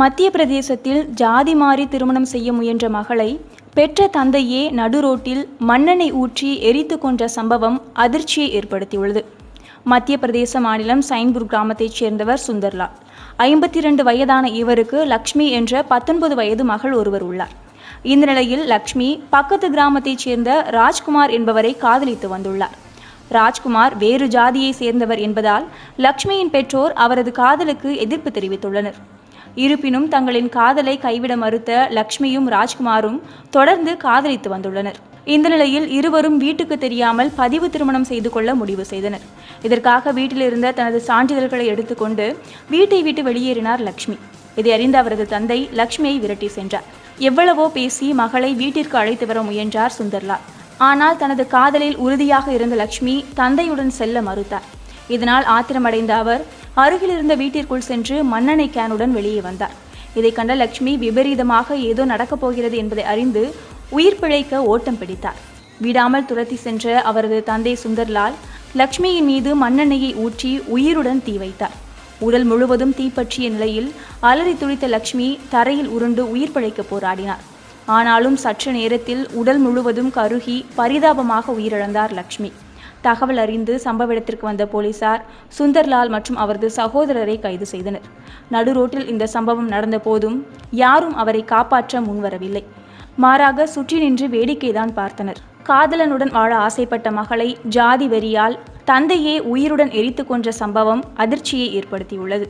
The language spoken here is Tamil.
மத்திய பிரதேசத்தில் ஜாதி மாறி திருமணம் செய்ய முயன்ற மகளை பெற்ற தந்தையே நடுரோட்டில் மண்ணெண்ணெய் ஊற்றி எரித்து கொன்ற சம்பவம் அதிர்ச்சியை ஏற்படுத்தியுள்ளது. மத்திய பிரதேச மாநிலம் சைன்பூர் கிராமத்தைச் சேர்ந்தவர் சுந்தர்லால் ஐம்பத்தி இரண்டு வயதான இவருக்கு லக்ஷ்மி என்ற பத்தொன்பது வயது மகள் ஒருவர் உள்ளார். இந்த நிலையில் லக்ஷ்மி பக்கத்து கிராமத்தைச் சேர்ந்த ராஜ்குமார் என்பவரை காதலித்து வந்துள்ளார். ராஜ்குமார் வேறு ஜாதியை சேர்ந்தவர் என்பதால் லக்ஷ்மியின் பெற்றோர் அவரது காதலுக்கு எதிர்ப்பு தெரிவித்துள்ளனர். இருப்பினும் தங்களின் காதலை கைவிட மறுத்த லக்ஷ்மியும் ராஜ்குமாரும் தொடர்ந்து காதலித்து வந்துள்ளனர். இந்த நிலையில் இருவரும் வீட்டுக்கு தெரியாமல் பதிவு திருமணம் செய்து கொள்ள முடிவு செய்தனர். இதற்காக வீட்டில் இருந்த தனது சான்றிதழ்களை எடுத்துக்கொண்டு வீட்டை விட்டு வெளியேறினார் லக்ஷ்மி. இதை அறிந்த அவரது தந்தை லக்ஷ்மியை விரட்டி சென்றார். எவ்வளவோ பேசி மகளை வீட்டிற்கு அழைத்து வர முயன்றார் சுந்தர்லால் ஆனால் தனது காதலில் உறுதியாக இருந்த லக்ஷ்மி தந்தையுடன் செல்ல மறுத்தார். இதனால் ஆத்திரமடைந்த அவர் அருகில் இருந்த வீட்டிற்குள் சென்று மண்ணெண்ணெய் கேனுடன் வெளியே வந்தார். இதை கண்ட லக்ஷ்மி விபரீதமாக ஏதோ நடக்கப் போகிறது என்பதை அறிந்து உயிர் பிழைக்க ஓட்டம் பிடித்தார். விடாமல் துரத்தி சென்ற அவரது தந்தை சுந்தர்லால் லக்ஷ்மியின் மீது மண்ணெண்ணெயை ஊற்றி உயிருடன் தீ வைத்தார். உடல் முழுவதும் தீப்பற்றிய நிலையில் அலறி துடித்த லக்ஷ்மி தரையில் உருண்டு உயிர் பிழைக்க போராடினார். ஆனாலும் சற்று நேரத்தில் உடல் முழுவதும் கருகி பரிதாபமாக உயிரிழந்தார் லக்ஷ்மி. தகவல் அறிந்து சம்பவ இடத்திற்கு வந்த போலீசார் சுந்தர்லால் மற்றும் அவரது சகோதரரை கைது செய்தனர். நடுரோட்டில் இந்த சம்பவம் நடந்த போதும் யாரும் அவரை காப்பாற்ற முன்வரவில்லை. மாறாக சுற்றி நின்று வேடிக்கைதான் பார்த்தனர். காதலனுடன் வாழ ஆசைப்பட்ட மகளை ஜாதி வெறியால் தந்தையே உயிருடன் எரித்து கொன்ற சம்பவம் அதிர்ச்சியை ஏற்படுத்தியுள்ளது.